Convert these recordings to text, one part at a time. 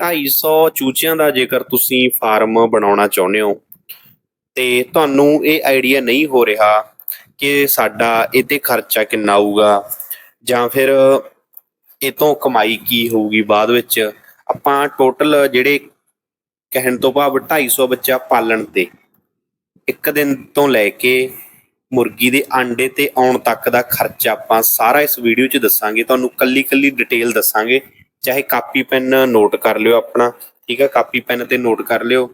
250 ਚੂਚਿਆਂ ਦਾ ਜੇਕਰ ਤੁਸੀਂ ਫਾਰਮ ਬਣਾਉਣਾ ਚਾਹੁੰਦੇ ਹੋ, ਤੇ ਤੁਹਾਨੂੰ ਇਹ ਆਈਡੀਆ ਨਹੀਂ ਹੋ ਰਿਹਾ ਕਿ ਸਾਡਾ ਇਹ ਖਰਚਾ ਕਿੰਨਾ ਆਊਗਾ, ਜਾਂ ਫਿਰ ਇਹ ਤੋਂ ਕਮਾਈ ਕੀ ਹੋਊਗੀ ਬਾਅਦ ਵਿੱਚ, ਆਪਾਂ ਟੋਟਲ ਜਿਹੜੇ ਕਹਿਣ ਤੋਂ ਭਾਵ 250 ਬੱਚਾ ਪਾਲਣ ਤੇ ਇੱਕ ਦਿਨ ਤੋਂ ਲੈ ਕੇ ਮੁਰਗੀ ਦੇ ਆਂਡੇ ਤੇ ਆਉਣ ਤੱਕ ਦਾ ਖਰਚਾ ਆਪਾਂ ਸਾਰਾ ਇਸ ਵੀਡੀਓ 'ਚ ਦੱਸਾਂਗੇ, ਤੁਹਾਨੂੰ ਕੱਲੀ ਕੱਲੀ ਡਿਟੇਲ ਦੱਸਾਂਗੇ। ਚਾਹੇ ਕਾਪੀ, ਪੈਨ ਨੋਟ ਕਰ ਲਿਓ ਆਪਣਾ, ਠੀਕ ਆ ਕਾਪੀ, ਪੈਨ ਤੇ ਨੋਟ ਕਰ ਲਿਓ।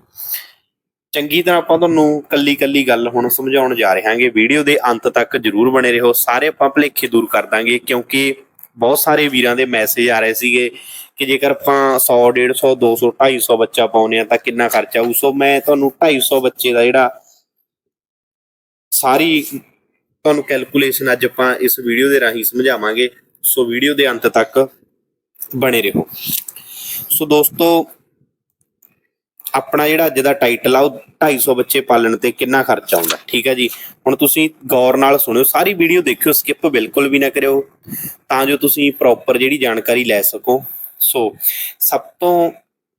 ਚੰਗੀ ਤਰ੍ਹਾਂ ਆਪਾਂ ਤੁਹਾਨੂੰ ਕੱਲੀ ਕੱਲੀ ਗੱਲ ਹੁਣ ਸਮਝਾਉਣ ਜਾ ਰਹੇ ਹਾਂਗੇ ਵੀਡੀਓ ਦੇ ਅੰਤ ਤੱਕ ਜਰੂਰ ਬਣੇ ਰਹੋ। ਸਾਰੇ ਆਪਾਂ ਭੁਲੇਖੇ ਦੂਰ ਕਰ ਦਾਂਗੇ ਕਿਉਂਕਿ ਬਹੁਤ ਸਾਰੇ ਵੀਰਾਂ ਦੇ ਮੈਸੇਜ ਆ ਰਹੇ ਸੀਗੇ ਕਿ ਜੇਕਰ ਆਪਾਂ 100 150 200 250 ਬੱਚਾ ਪਾਉਨੇ ਆ ਤਾਂ ਕਿੰਨਾ ਖਰਚਾ ਆਊ। ਸੋ ਮੈਂ ਤੁਹਾਨੂੰ 250 ਬੱਚੇ ਦਾ ਜਿਹੜਾ ਸਾਰੀ ਤੁਹਾਨੂੰ ਕੈਲਕੂਲੇਸ਼ਨ ਅੱਜ ਆਪਾਂ ਇਸ ਵੀਡੀਓ ਦੇ ਰਾਹੀਂ ਸਮਝਾਵਾਂਗੇ। ਸੋ ਵੀਡੀਓ ਦੇ ਅੰਤ ਤੱਕ ਬਣੇ ਰਹੋ। ਸੋ ਦੋਸਤੋ, ਆਪਣਾ ਜਿਹੜਾ ਅੱਜ ਦਾ ਟਾਈਟਲ ਆ, ਉਹ 250 ਬੱਚੇ ਪਾਲਣ ਤੇ ਕਿੰਨਾ ਖਰਚਾ ਆਉਂਦਾ, ਠੀਕ ਹੈ ਜੀ? ਹੁਣ ਤੁਸੀਂ ਗੌਰ ਨਾਲ ਸੁਣਿਓ, ਸਾਰੀ ਵੀਡੀਓ ਦੇਖਿਓ ਸਕਿਪ ਬਿਲਕੁਲ ਵੀ ਨਾ ਕਰਿਓ, ਤਾਂ ਜੋ ਤੁਸੀਂ ਪ੍ਰੋਪਰ ਜਿਹੜੀ ਜਾਣਕਾਰੀ ਲੈ ਸਕੋ। ਸੋ, ਸਭ ਤੋਂ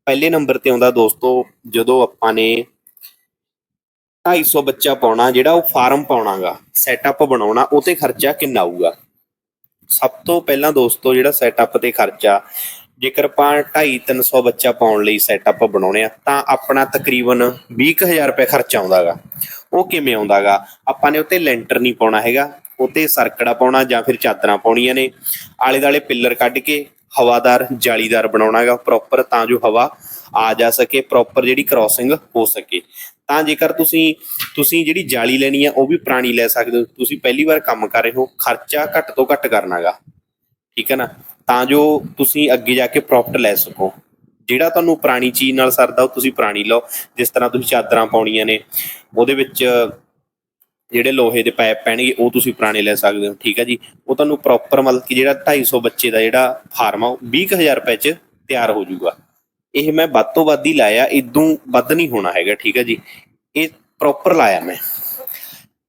ਪਹਿਲੇ ਨੰਬਰ ਤੇ ਆਉਂਦਾ ਦੋਸਤੋ, ਜਦੋਂ ਆਪਾਂ ਨੇ 250 ਬੱਚਾ ਪਾਉਣਾ, ਜਿਹੜਾ ਉਹ ਫਾਰਮ ਪਾਉਣਾਗਾ ਸੈਟਅਪ ਬਣਾਉਣਾ, ਉਹ ਤੇ ਖਰਚਾ ਕਿੰਨਾ ਆਊਗਾ? ਸਭ ਤੋਂ ਪਹਿਲਾਂ ਦੋਸਤੋ ਜਿਹੜਾ ਸੈਟਅਪ ਤੇ ਖਰਚਾ, ਜੇਕਰ ਆਪਾਂ 2.5 300 ਬੱਚਾ ਪਾਉਣ ਲਈ ਸੈਟਅਪ ਬਣਾਉਣੇ ਆ, ਤਾਂ ਆਪਣਾ ਤਕਰੀਬਨ 20000 ਰੁਪਏ ਖਰਚਾ ਆਉਂਦਾਗਾ। ਉਹ ਕਿਵੇਂ ਆਉਂਦਾਗਾ? ਆਪਾਂ ਨੇ ਉੱਤੇ ਲੈਂਟਰ ਨਹੀਂ ਪਾਉਣਾ ਹੈਗਾ, ਉੱਤੇ ਸਰਕੜਾ ਪਾਉਣਾ ਜਾਂ ਫਿਰ ਚਾਦਰਾਂ ਪਾਉਣੀਆਂ ਨੇ ਆਲੇ ਦਾਲੇ ਪਿੱਲਰ ਕੱਢ ਕੇ ਹਵਾਦਾਰ, ਜਾਲੀਦਾਰ ਬਣਾਉਣਾਗਾ ਪ੍ਰੋਪਰ ਤਾਂ ਜੋ ਹਵਾ ਆ ਜਾ ਸਕੇ ਪ੍ਰੋਪਰ ਜਿਹੜੀ ਕ੍ਰਾਸਿੰਗ ਹੋ ਸਕੇ। ਤਾਂ ਜੇਕਰ ਤੁਸੀਂ ਤੁਸੀਂ ਜਿਹੜੀ ਜਾਲੀ ਲੈਣੀ ਆ, ਉਹ ਵੀ ਪੁਰਾਣੀ ਲੈ ਸਕਦੇ ਹੋ। ਤੁਸੀਂ ਪਹਿਲੀ ਵਾਰ ਕੰਮ ਕਰ ਰਹੇ ਹੋ, ਖਰਚਾ ਘੱਟ ਤੋਂ ਘੱਟ ਕਰਨਾਗਾ ਠੀਕ ਹੈ ਨਾ? ਤਾਂ ਜੋ ਤੁਸੀਂ ਅੱਗੇ ਜਾ ਕੇ ਪ੍ਰੋਫਿਟ ਲੈ ਸਕੋ। ਜਿਹੜਾ ਤੁਹਾਨੂੰ ਪੁਰਾਣੀ ਚੀਜ਼ ਨਾਲ ਸਰਦਾ, ਉਹ ਤੁਸੀਂ ਪੁਰਾਣੀ ਲਓ। ਜਿਸ ਤਰ੍ਹਾਂ ਤੁਸੀਂ ਚਾਦਰਾਂ ਪਾਉਣੀਆਂ ਨੇ, ਉਹਦੇ ਵਿੱਚ ਜਿਹੜੇ ਲੋਹੇ ਦੇ ਪਾਈਪ ਪੈਣਗੇ, ਉਹ ਤੁਸੀਂ ਪੁਰਾਣੇ ਲੈ ਸਕਦੇ ਹੋ, ਠੀਕ ਹੈ ਜੀ? ਉਹ ਤੁਹਾਨੂੰ ਪ੍ਰੋਪਰ ਮਤਲਬ ਕਿ ਜਿਹੜਾ 250 ਬੱਚੇ ਦਾ ਜਿਹੜਾ ਫਾਰਮ ਆ, ਉਹ 20000 ਰੁਪਏ 'ਚ ਤਿਆਰ ਹੋ ਜਾਊਗਾ। ਇਹ ਮੈਂ ਵੱਧ ਤੋਂ ਵੱਧ ਹੀ ਲਾਇਆ ਇਦੋਂ ਵੱਧ ਨਹੀਂ ਹੋਣਾ ਹੈਗਾ, ਠੀਕ ਹੈ ਜੀ? ਇਹ ਪ੍ਰੋਪਰ ਲਾਇਆ ਮੈਂ।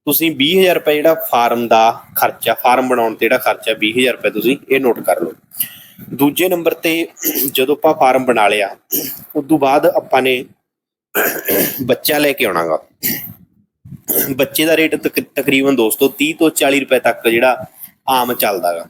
ਤੁਸੀਂ 20000 ਰੁਪਏ ਜਿਹੜਾ ਫਾਰਮ ਦਾ ਖਰਚਾ ਫਾਰਮ ਬਣਾਉਣ ਤੇ ਜਿਹੜਾ ਖਰਚਾ 20000 ਰੁਪਏ ਤੁਸੀਂ ਇਹ ਨੋਟ ਕਰ ਲਓ। ਦੂਜੇ ਨੰਬਰ ਤੇ ਜਦੋਂ ਆਪਾਂ ਫਾਰਮ ਬਣਾ ਲਿਆ ਉਸ ਤੋਂ ਬਾਅਦ ਆਪਾਂ ਨੇ ਬੱਚਾ ਲੈ ਕੇ ਆਉਣਾਗਾ। ਬੱਚੇ ਦਾ ਰੇਟ ਤਕ- ਤਕਰੀਬਨ ਦੋਸਤੋ 30 ਤੋਂ 40 ਰੁਪਏ ਤੱਕ ਜਿਹੜਾ ਆਮ ਚੱਲਦਾਗਾ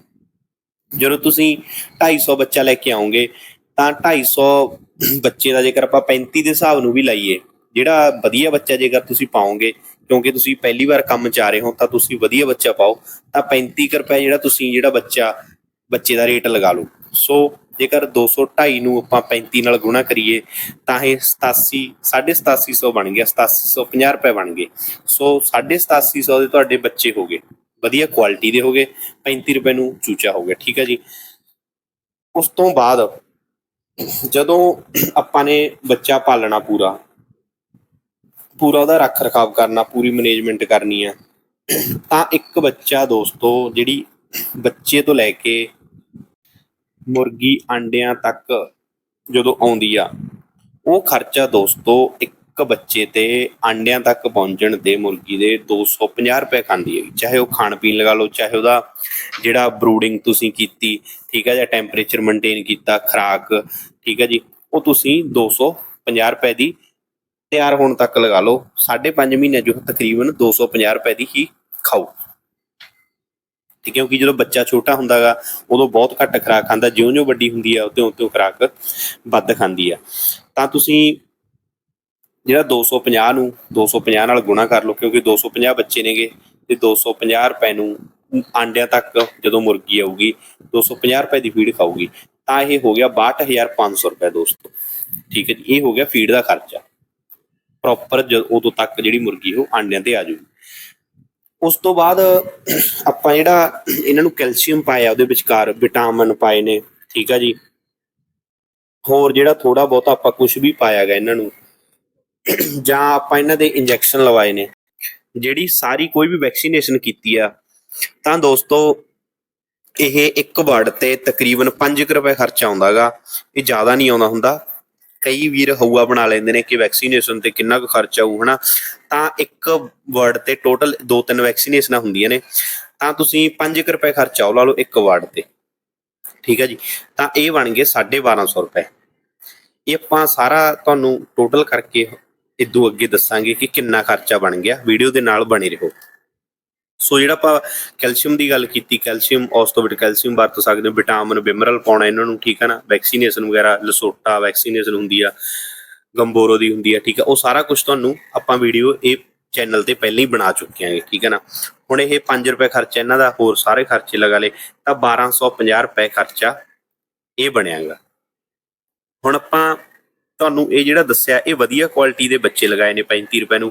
ਜਦੋਂ ਤੁਸੀਂ 250 ਬੱਚਾ ਲੈ ਕੇ ਆਉਂਗੇ ਤਾਂ 250 ਬੱਚੇ ਦਾ ਜੇਕਰ ਆਪਾਂ 35 ਦੇ ਹਿਸਾਬ ਨੂੰ ਵੀ ਲਾਈਏ, ਜਿਹੜਾ ਵਧੀਆ ਬੱਚਾ ਜੇਕਰ ਤੁਸੀਂ ਪਾਓਗੇ, ਕਿਉਂਕਿ ਤੁਸੀਂ ਪਹਿਲੀ ਵਾਰ ਕੰਮ ਚ ਆ ਰਹੇ ਹੋ, ਤਾਂ ਤੁਸੀਂ ਵਧੀਆ ਬੱਚਾ ਪਾਓ, ਤਾਂ 35 ਕੁ ਰੁਪਏ ਜਿਹੜਾ ਤੁਸੀਂ ਜਿਹੜਾ ਬੱਚਾ, ਬੱਚੇ ਦਾ ਰੇਟ ਲਗਾ ਲਓ। ਸੋ ਜੇਕਰ 200 250 ਨੂੰ ਆਪਾਂ 35 ਨਾਲ ਗੁਣਾ ਕਰੀਏ, ਤਾਂ ਇਹ 87 8750 ਬਣ ਗਿਆ 8750 ਰੁਪਏ ਬਣ ਗਏ। ਸੋ 8750 ਦੇ ਤੁਹਾਡੇ ਬੱਚੇ ਹੋ ਗਏ। ਵਧੀਆ ਕੁਆਲਿਟੀ ਦੇ ਹੋ ਗਏ 35 ਰੁਪਏ ਨੂੰ ਚੂਚਾ ਹੋ ਗਿਆ, ਠੀਕ ਹੈ ਜੀ। ਉਸ ਤੋਂ ਬਾਅਦ ਜਦੋਂ ਆਪਾਂ ਨੇ ਬੱਚਾ ਪਾਲਣਾ ਪੂਰਾ ਪੂਰਾ ਉਹਦਾ ਰੱਖ ਰਖਾਵ ਕਰਨਾ, ਪੂਰੀ ਮੈਨੇਜਮੈਂਟ ਕਰਨੀ ਹੈ, ਤਾਂ ਇੱਕ ਬੱਚਾ ਦੋਸਤੋ, ਜਿਹੜੀ ਬੱਚੇ ਤੋਂ ਲੈ ਕੇ ਮੁਰਗੀ ਆਂਡਿਆਂ ਤੱਕ ਜਦੋਂ ਆਉਂਦੀ ਆ, ਉਹ ਖਰਚਾ ਦੋਸਤੋ ਇੱਕ ਬੱਚੇ ਤੇ ਆਂਡਿਆਂ ਤੱਕ ਪਹੁੰਚਣ ਤੇ ਮੁਰਗੀ ਦੇ 250 ਰੁਪਏ ਖਾਂਦੀ ਹੈ ਚਾਹੇ ਉਹ ਖਾਣ ਪੀਣ ਲਗਾ ਲਓ, ਚਾਹੇ ਉਹਦਾ ਜਿਹੜਾ ਬਰੂਡਿੰਗ ਤੁਸੀਂ ਕੀਤੀ, ਠੀਕ ਹੈ ਜਾਂ ਟੈਂਪਰੇਚਰ ਮੇਨਟੇਨ ਕੀਤਾ, ਖਰਾਕ, ਠੀਕ ਹੈ ਜੀ, ਉਹ ਤੁਸੀਂ 250 ਰੁਪਏ ਦੀ ਤਿਆਰ ਹੋਣ ਤੱਕ ਲਗਾ ਲਓ। 5.5 ਮਹੀਨੇ ਜੋ ਤਕਰੀਬਨ 250 ਰੁਪਏ ਦੀ ਹੀ ਖਾਓ। ਤੇ ਕਿਉਂਕਿ ਜਦੋਂ ਬੱਚਾ ਛੋਟਾ ਹੁੰਦਾਗਾ, ਉਦੋਂ ਬਹੁਤ ਘੱਟ ਖੁਰਾਕ ਖਾਂਦਾ, ਜਿਉਂ-ਜਿਉਂ ਵੱਡੀ ਹੁੰਦੀ ਆ ਉਦੋਂ ਉਦੋਂ ਖੁਰਾਕ ਵੱਧ ਖਾਂਦੀ ਆ। ਤਾਂ ਤੁਸੀਂ ਜਿਹੜਾ 250 ਨੂੰ 250 ਨਾਲ ਗੁਣਾ ਕਰ ਲਓ, ਕਿਉਂਕਿ 250 ਬੱਚੇ ਨੇਗੇ, ਤੇ 250 ਰੁਪਏ ਨੂੰ ਆਂਡਿਆਂ ਤੱਕ ਜਦੋਂ ਮੁਰਗੀ ਆਊਗੀ 250 ਰੁਪਏ ਦੀ ਫੀਡ ਖਾਊਗੀ। ਤਾਂ ਇਹ ਹੋ ਗਿਆ 62500 ਰੁਪਏ ਦੋਸਤੋ। ਠੀਕ ਹੈ ਜੀ, ਇਹ ਹੋ ਗਿਆ ਫੀਡ ਦਾ ਖਰਚਾ। ਪ੍ਰੋਪਰ ਉਦੋਂ ਤੱਕ ਜਿਹੜੀ ਮੁਰਗੀ ਉਹ ਆਂਡਿਆਂ ਤੇ ਆ ਜਾਊਗੀ। ਉਸ ਤੋਂ ਬਾਅਦ ਆਪਾਂ ਜਿਹੜਾ ਇਹਨਾਂ ਨੂੰ ਕੈਲਸ਼ੀਅਮ ਪਾਇਆ, ਉਹਦੇ ਵਿਚਕਾਰ ਵਿਟਾਮਿਨ ਪਾਏ ਨੇ, ਠੀਕ ਆ ਜੀ। ਹੋਰ ਜਿਹੜਾ ਥੋੜਾ ਬਹੁਤਾ ਆਪਾਂ ਕੁਝ ਵੀ ਪਾਇਆ ਗਿਆ ਇਹਨਾਂ ਨੂੰ, ਜਾਂ ਆਪਾਂ ਇਹਨਾਂ ਦੇ ਇੰਜੈਕਸ਼ਨ ਲਵਾਏ ਨੇ, ਜਿਹੜੀ ਸਾਰੀ ਕੋਈ ਵੀ ਵੈਕਸੀਨੇਸ਼ਨ ਕੀਤੀ ਆ, ਤਾਂ ਦੋਸਤੋ ਇਹ ਇੱਕ ਵਰਡ ਤੇ ਤਕਰੀਬਨ 5 ਰੁਪਏ ਖਰਚਾ ਆਉਂਦਾਗਾ ਇਹ ਜ਼ਿਆਦਾ ਨਹੀਂ ਆਉਂਦਾ ਹੁੰਦਾ। ਕਈ ਵੀਰ ਹਊਆ ਬਣਾ ਲੈਂਦੇ ਨੇ ਕਿ ਵੈਕਸੀਨੇਸ਼ਨ ਤੇ ਕਿੰਨਾ ਕੁ ਖਰਚਾ ਆਊ, ਹਨਾ? ਤਾਂ ਇੱਕ ਵਰਡ ਤੇ ਟੋਟਲ ਦੋ ਤਿੰਨ ਵੈਕਸੀਨੇਸ਼ਨਾਂ ਹੁੰਦੀਆਂ ਨੇ। ਤਾਂ ਤੁਸੀਂ 5 ਰੁਪਏ ਖਰਚਾ ਉਹ ਲਾ ਲਓ ਇੱਕ ਵਰਡ ਤੇ। ਠੀਕ ਹੈ ਜੀ? ਤਾਂ ਇਹ ਬਣ ਗਏ 1250 ਰੁਪਏ। ਇਹ ਆਪਾਂ ਸਾਰਾ ਤੁਹਾਨੂੰ ਟੋਟਲ ਕਰਕੇ ਇਦੋਂ ਅੱਗੇ ਦੱਸਾਂਗੇ ਕਿ ਕਿੰਨਾ ਖਰਚਾ ਬਣ ਗਿਆ। ਵੀਡੀਓ ਦੇ ਨਾਲ ਬਣੇ ਰਹੋ। ਸੋ ਜਿਹੜਾ ਆਪਾਂ ਕੈਲਸ਼ੀਅਮ ਦੀ ਗੱਲ ਕੀਤੀ, ਕੈਲਸ਼ੀਅਮ ਔਸਤੋਬਿਟ ਕੈਲਸ਼ੀਅਮ ਵਰਤ ਸਕਦੇ ਹੋ, ਵਿਟਾਮਿਨ, ਬਿਮਰਲ ਪਾਉਣਾ ਇਹਨਾਂ ਨੂੰ, ਠੀਕ ਹੈ ਨਾ? ਵੈਕਸੀਨੇਸ਼ਨ ਵਗੈਰਾ ਲਸੋਟਾ ਵੈਕਸੀਨੇਸ਼ਨ ਹੁੰਦੀ ਆ ਗੰਬੋਰੋ ਦੀ ਹੁੰਦੀ ਆ, ਠੀਕ ਆ? ਉਹ ਸਾਰਾ ਕੁਝ ਤੁਹਾਨੂੰ ਆਪਾਂ ਵੀਡੀਓ ਇਹ ਚੈਨਲ ਤੇ ਪਹਿਲਾਂ ਹੀ ਬਣਾ ਚੁੱਕੇ ਆਂਗੇ, ਠੀਕ ਹੈ ਨਾ? ਹੁਣ ਇਹ 5 ਰੁਪਏ ਖਰਚਾ ਇਹਨਾਂ ਦਾ ਹੋਰ ਸਾਰੇ ਖਰਚੇ ਲਗਾ ਲੇ ਤਾਂ 1250 ਰੁਪਏ ਖਰਚਾ ਇਹ ਬਣਿਆਗਾ ਹੁਣ ਆਪਾਂ ਤੁਹਾਨੂੰ ਇਹ ਜਿਹੜਾ ਦੱਸਿਆ, ਇਹ ਵਧੀਆ ਕੁਆਲਿਟੀ ਦੇ ਬੱਚੇ ਲਗਾਏ ਨੇ 35 ਰੁਪਏ ਨੂੰ।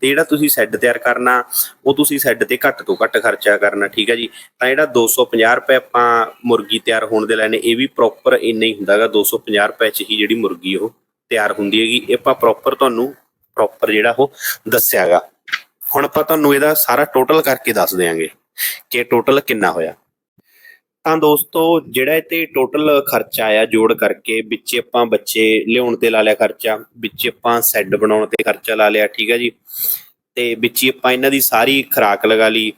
ਤੇ ਜਿਹੜਾ ਤੁਸੀਂ ਸੈੱਡ ਤਿਆਰ ਕਰਨਾ, ਉਹ ਤੁਸੀਂ ਸੈੱਡ ਤੇ ਘੱਟ ਤੋਂ ਘੱਟ ਖਰਚਾ ਕਰਨਾ, ਠੀਕ ਹੈ ਜੀ? ਤਾਂ ਜਿਹੜਾ 250 ਰੁਪਏ ਆਪਾਂ ਮੁਰਗੀ ਤਿਆਰ ਹੋਣ ਦੇ ਲੈਣੇ ਇਹ ਵੀ ਪ੍ਰੋਪਰ ਇੰਨਾ ਹੀ ਹੁੰਦਾਗਾ 250 ਰੁਪਏ ਚ ਹੀ ਜਿਹੜੀ ਮੁਰਗੀ ਉਹ ਤਿਆਰ ਹੁੰਦੀ ਹੈਗੀ। ਇਹ ਆਪਾਂ ਪ੍ਰੋਪਰ ਤੁਹਾਨੂੰ ਪ੍ਰੋਪਰ ਜਿਹੜਾ ਉਹ ਦੱਸਿਆਗਾ ਹੁਣ ਆਪਾਂ ਤੁਹਾਨੂੰ ਇਹਦਾ ਸਾਰਾ ਟੋਟਲ ਕਰਕੇ ਦੱਸ ਦਿਆਂਗੇ ਕਿ ਟੋਟਲ ਕਿੰਨਾ ਹੋਇਆ। ਤਾਂ ਦੋਸਤੋ, ਜਿਹੜਾ ਇਹ ਤੇ ਟੋਟਲ ਖਰਚਾ ਆਇਆ ਜੋੜ ਕਰਕੇ, ਵਿੱਚ ਆਪਾਂ ਬੱਚੇ ਲਿਆਉਣ ਤੇ ਲਾ ਲਿਆ ਖਰਚਾ, ਵਿੱਚ ਆਪਾਂ ਸੈੱਡ ਬਣਾਉਣ ਤੇ ਖਰਚਾ ਲਾ ਲਿਆ, ਠੀਕ ਹੈ ਜੀ? ਤੇ ਵਿੱਚ ਹੀ ਆਪਾਂ ਇਹਨਾਂ ਦੀ ਸਾਰੀ ਖੁਰਾਕ ਲਗਾ ਲਈ,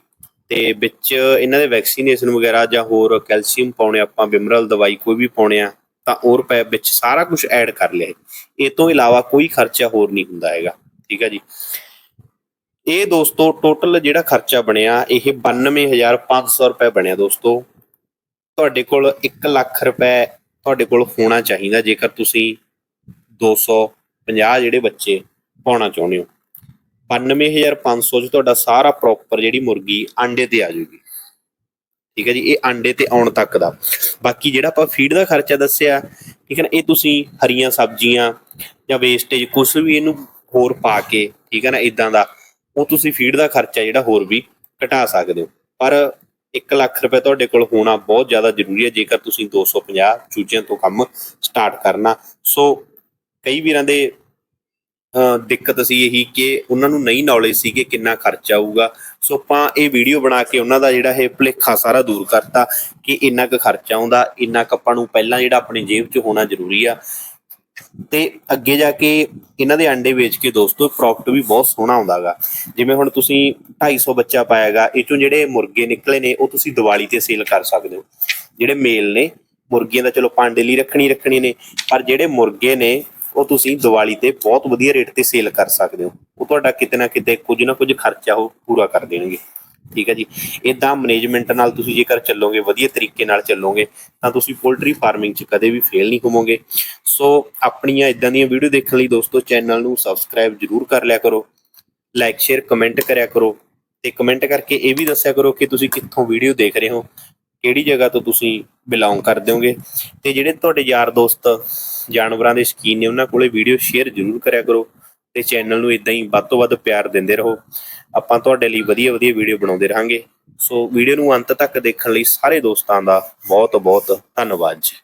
ਤੇ ਵਿੱਚ ਇਹਨਾਂ ਦੇ ਵੈਕਸੀਨੇਸ਼ਨ ਵਗੈਰਾ ਜਾਂ ਹੋਰ ਕੈਲਸ਼ੀਅਮ ਪਾਉਣੇ ਆਪਾਂ, ਬਿਮਰਲ ਦਵਾਈ ਕੋਈ ਵੀ ਪਾਉਣੇ ਆ, ਤਾਂ ਉਹ ਰੁਪਏ ਵਿੱਚ ਸਾਰਾ ਕੁਝ ਐਡ ਕਰ ਲਿਆ ਇਹ। ਤੋਂ ਇਲਾਵਾ ਕੋਈ ਖਰਚਾ ਹੋਰ ਨਹੀਂ ਹੁੰਦਾ ਹੈਗਾ, ਠੀਕ ਹੈ ਜੀ? ਇਹ ਦੋਸਤੋ ਟੋਟਲ ਜਿਹੜਾ ਖਰਚਾ ਬਣਿਆ, ਇਹ 92500 ਰੁਪਏ ਬਣਿਆ ਦੋਸਤੋ। ਤੁਹਾਡੇ ਕੋਲ 1 ਲੱਖ ਰੁਪਏ ਤੁਹਾਡੇ ਕੋਲ ਹੋਣਾ ਚਾਹੀਦਾ, ਜੇਕਰ ਤੁਸੀਂ 250 ਜਿਹੜੇ ਬੱਚੇ ਪਾਉਣਾ ਚਾਹੁੰਦੇ ਹੋ। 92500 ਚ ਤੁਹਾਡਾ ਸਾਰਾ ਪ੍ਰੋਪਰ ਜਿਹੜੀ ਮੁਰਗੀ ਆਂਡੇ ਤੇ ਆ ਜਾਊਗੀ। ਠੀਕ ਹੈ ਜੀ, ਇਹ ਆਂਡੇ ਤੇ ਆਉਣ ਤੱਕ ਦਾ। ਬਾਕੀ ਜਿਹੜਾ ਆਪਾਂ ਫੀਡ ਦਾ ਖਰਚਾ ਦੱਸਿਆ, ਠੀਕ ਹੈ ਨਾ, ਇਹ ਤੁਸੀਂ ਹਰੀਆਂ ਸਬਜ਼ੀਆਂ ਜਾਂ ਵੇਸਟੇਜ ਕੁਝ ਵੀ ਇਹਨੂੰ ਹੋਰ ਪਾ ਕੇ, ਠੀਕ ਹੈ ਨਾ ਇਦਾਂ ਦਾ, ਉਹ ਤੁਸੀਂ ਫੀਡ ਦਾ ਖਰਚਾ ਜਿਹੜਾ ਹੋਰ ਵੀ ਘਟਾ ਸਕਦੇ ਹੋ। ਪਰ 1 ਲੱਖ ਰੁਪਏ ਤੁਹਾਡੇ ਕੋਲ ਹੋਣਾ ਬਹੁਤ ਜ਼ਿਆਦਾ ਜ਼ਰੂਰੀ ਹੈ, ਜੇਕਰ ਤੁਸੀਂ 250 ਚੂਚਿਆਂ ਤੋਂ ਕੰਮ ਸਟਾਰਟ ਕਰਨਾ। ਸੋ ਕਈ ਵੀਰਾਂ ਦੇ ਅਹ ਦਿੱਕਤ ਸੀ ਇਹੀ ਕਿ ਉਹਨਾਂ ਨੂੰ ਨਹੀਂ ਨੌਲੇਜ ਸੀ ਕਿ ਕਿੰਨਾ ਖਰਚਾ ਆਊਗਾ। ਸੋ ਆਪਾਂ ਇਹ ਵੀਡੀਓ ਬਣਾ ਕੇ ਉਹਨਾਂ ਦਾ ਜਿਹੜਾ ਇਹ ਭੁਲੇਖਾ ਸਾਰਾ ਦੂਰ ਕਰਤਾ ਕਿ ਇੰਨਾ ਕੁ ਖਰਚਾ ਆਉਂਦਾ, ਇੰਨਾ ਕੁ ਆਪਾਂ ਨੂੰ ਪਹਿਲਾਂ ਜਿਹੜਾ ਆਪਣੀ ਜੇਬ 'ਚ ਹੋਣਾ ਜ਼ਰੂਰੀ ਆ। ਤੇ ਅੱਗੇ ਜਾ ਕੇ ਇਹਨਾਂ ਦੇ ਅੰਡੇ ਵੇਚ ਕੇ ਦੋਸਤੋ ਪ੍ਰੋਫਿਟ ਵੀ ਬਹੁਤ ਸੋਹਣਾ ਆਉਂਦਾਗਾ। ਜਿਵੇਂ ਹੁਣ ਤੁਸੀਂ 250 ਬੱਚਾ ਪਾਇਆਗਾ, ਇਹ ਚੋਂ ਜਿਹੜੇ ਮੁਰਗੇ ਨਿਕਲੇ ਨੇ, ਉਹ ਤੁਸੀਂ ਦੀਵਾਲੀ ਤੇ ਸੇਲ ਕਰ ਸਕਦੇ ਹੋ। ਜਿਹੜੇ ਮੇਲ ਨੇ, ਮੁਰਗੀਆਂ ਦਾ ਚਲੋ ਪਾਂਡੇ ਲਈ ਰੱਖਣੀ ਰੱਖਣੀ ਨੇ, ਪਰ ਜਿਹੜੇ ਮੁਰਗੇ ਨੇ, ਉਹ ਤੁਸੀਂ ਦੀਵਾਲੀ ਤੇ ਬਹੁਤ ਵਧੀਆ ਰੇਟ ਤੇ ਸੇਲ ਕਰ ਸਕਦੇ ਹੋ। ਉਹ ਤੁਹਾਡਾ ਕਿਤੇ ਨਾ ਕਿਤੇ ਕੁਝ ਨਾ ਕੁਝ ਖਰਚਾ ਉਹ ਪੂਰਾ ਕਰ ਦੇਣਗੇ। ਠੀਕ ਹੈ ਜੀ? ਇਦਾਂ ਮੈਨੇਜਮੈਂਟ ਨਾਲ ਤੁਸੀਂ ਜੇਕਰ ਚੱਲੋਗੇ, ਵਧੀਆ ਤਰੀਕੇ ਨਾਲ ਚੱਲੋਗੇ, ਤਾਂ ਤੁਸੀਂ ਪੋਲਟਰੀ ਫਾਰਮਿੰਗ 'ਚ ਕਦੇ ਵੀ ਫੇਲ ਨਹੀਂ ਹੋਵੋਗੇ ਸੋ ਆਪਣੀਆਂ ਇਦਾਂ ਦੀਆਂ ਵੀਡੀਓ ਦੇਖਣ ਲਈ ਦੋਸਤੋ ਚੈਨਲ ਨੂੰ ਸਬਸਕ੍ਰਾਈਬ ਜਰੂਰ ਕਰ ਲਿਆ ਕਰੋ। ਲਾਈਕ ਸ਼ੇਅਰ ਕਮੈਂਟ ਕਰਿਆ ਕਰੋ ਤੇ ਕਮੈਂਟ ਕਰਕੇ ਇਹ ਵੀ ਦੱਸਿਆ ਕਰੋ ਕਿ ਤੁਸੀਂ ਕਿੱਥੋਂ ਵੀਡੀਓ ਦੇਖ ਰਹੇ ਹੋ, ਕਿਹੜੀ ਜਗ੍ਹਾ ਤੋਂ ਤੁਸੀਂ ਬਿਲੋਂਗ ਕਰਦੇ ਹੋਗੇ ਤੇ ਜਿਹੜੇ ਤੁਹਾਡੇ ਯਾਰ ਦੋਸਤ, ਜਾਨਵਰਾਂ ਦੇ ਸ਼ਕੀਨ ਨੇ, ਉਹਨਾਂ ਕੋਲੇ ਵੀਡੀਓ ਸ਼ੇਅਰ ਜਰੂਰ ਕਰਿਆ ਕਰੋ ਤੇ ਚੈਨਲ ਨੂੰ ਇਦਾਂ ਹੀ ਵੱਧ ਤੋਂ ਵੱਧ ਪਿਆਰ ਦਿੰਦੇ ਰਹੋ। ਆਪਾਂ ਤੁਹਾਡੇ ਲਈ ਵਧੀਆ ਵਧੀਆ ਵੀਡੀਓ ਬਣਾਉਂਦੇ ਰਹਾਂਗੇ। ਸੋ ਵੀਡੀਓ ਨੂੰ ਅੰਤ ਤੱਕ ਦੇਖਣ ਲਈ ਸਾਰੇ ਦੋਸਤਾਂ ਦਾ ਬਹੁਤ ਬਹੁਤ ਧੰਨਵਾਦ ਜੀ।